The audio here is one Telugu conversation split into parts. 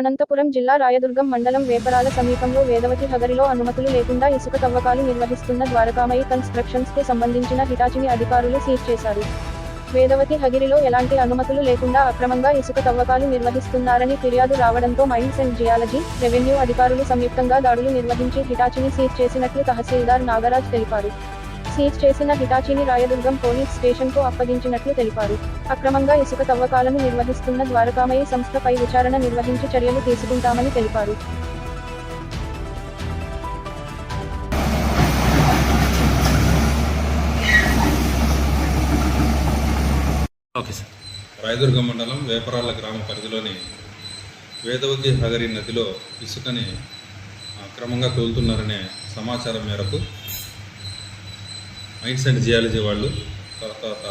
అనంతపురం జిల్లా రాయదుర్గం మండలం వేపరాల సమీపంలో వేదవతి హగరిలో అనుమతులు లేకుండా ఇసుక తవ్వకాలు నిర్వహిస్తున్న ద్వారకామయి కన్స్ట్రక్షన్స్కు సంబంధించిన హిటాచిని అధికారులు సీజ్ చేశారు. వేదవతి హగిరిలో ఎలాంటి అనుమతులు లేకుండా అక్రమంగా ఇసుక తవ్వకాలు నిర్వహిస్తున్నారని ఫిర్యాదు రావడంతో మైన్స్ అండ్ జియాలజీ రెవెన్యూ అధికారులు సంయుక్తంగా దాడులు నిర్వహించి హిటాచిని సీజ్ చేసినట్లు తహసీల్దార్ నాగరాజ్ తెలిపారు. సీజ్ చేసిన హిటాచిని రాయదుర్గం పోలీస్ స్టేషన్కు అప్పగించినట్లు తెలిపారు. అక్రమంగా ఇసుక తవ్వకాలను నిర్వహిస్తున్న ద్వారకామయ్య సంస్థపై విచారణ నిర్వహించి చర్యలు తీసుకుంటామని తెలిపారు. రాయదుర్గం మండలం వేపరాళ్ళ గ్రామ పరిధిలోని వేదవతి హగరి నదిలో ఇసుకని అక్రమంగా తోలుతున్నారనే సమాచారం మేరకు మైన్స్ అండ్ జియాలజీ వాళ్ళు తర్వాత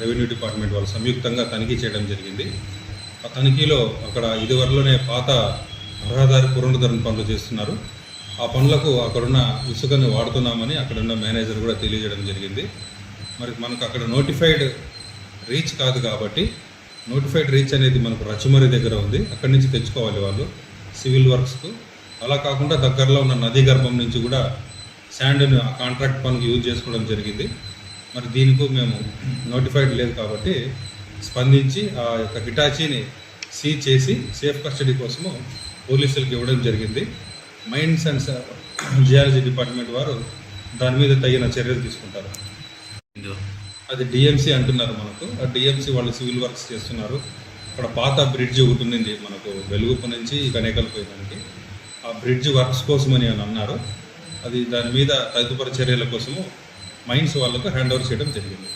రెవెన్యూ డిపార్ట్మెంట్ వాళ్ళు సంయుక్తంగా తనిఖీ చేయడం జరిగింది. ఆ తనిఖీలో అక్కడ ఇదివరలోనే పాత రహదారి పునరుద్ధరణ పనులు చేస్తున్నారు. ఆ పనులకు అక్కడున్న ఇసుకని వాడుతున్నామని అక్కడున్న మేనేజర్ కూడా తెలియజేయడం జరిగింది. మరి మనకు అక్కడ నోటిఫైడ్ రీచ్ కాదు కాబట్టి నోటిఫైడ్ రీచ్ అనేది మనకు రచమరి దగ్గర ఉంది. అక్కడి నుంచి తెచ్చుకోవాలి వాళ్ళు సివిల్ వర్క్స్కు. అలా కాకుండా దగ్గరలో ఉన్న నదీ గర్భం నుంచి కూడా శాండ్ని ఆ కాంట్రాక్ట్ పనికి యూజ్ చేసుకోవడం జరిగింది. మరి దీనికి మేము నోటిఫైడ్ లేదు కాబట్టి స్పందించి ఆ యొక్క హిటాచీని సీజ్ చేసి సేఫ్ కస్టడీ కోసము పోలీసులకు ఇవ్వడం జరిగింది. మైండ్స్ అండ్ జియాలజీ డిపార్ట్మెంట్ వారు దాని మీద తగిన చర్యలు తీసుకుంటారు. అది డిఎంసీ అంటున్నారు మనకు. ఆ డిఎంసీ వాళ్ళు సివిల్ వర్క్స్ చేస్తున్నారు. అక్కడ పాత బ్రిడ్జ్ ఒకటి ఉంది మనకు వెలుగుపు నుంచి గనేకల్ పోయేదానికి ఆ బ్రిడ్జ్ వర్క్స్ కోసమని అని అన్నారు. అది దాని మీద తదుపరి చర్యల కోసము మైన్స్ వాళ్ళకు హ్యాండ్ ఓవర్ చేయడం జరిగింది.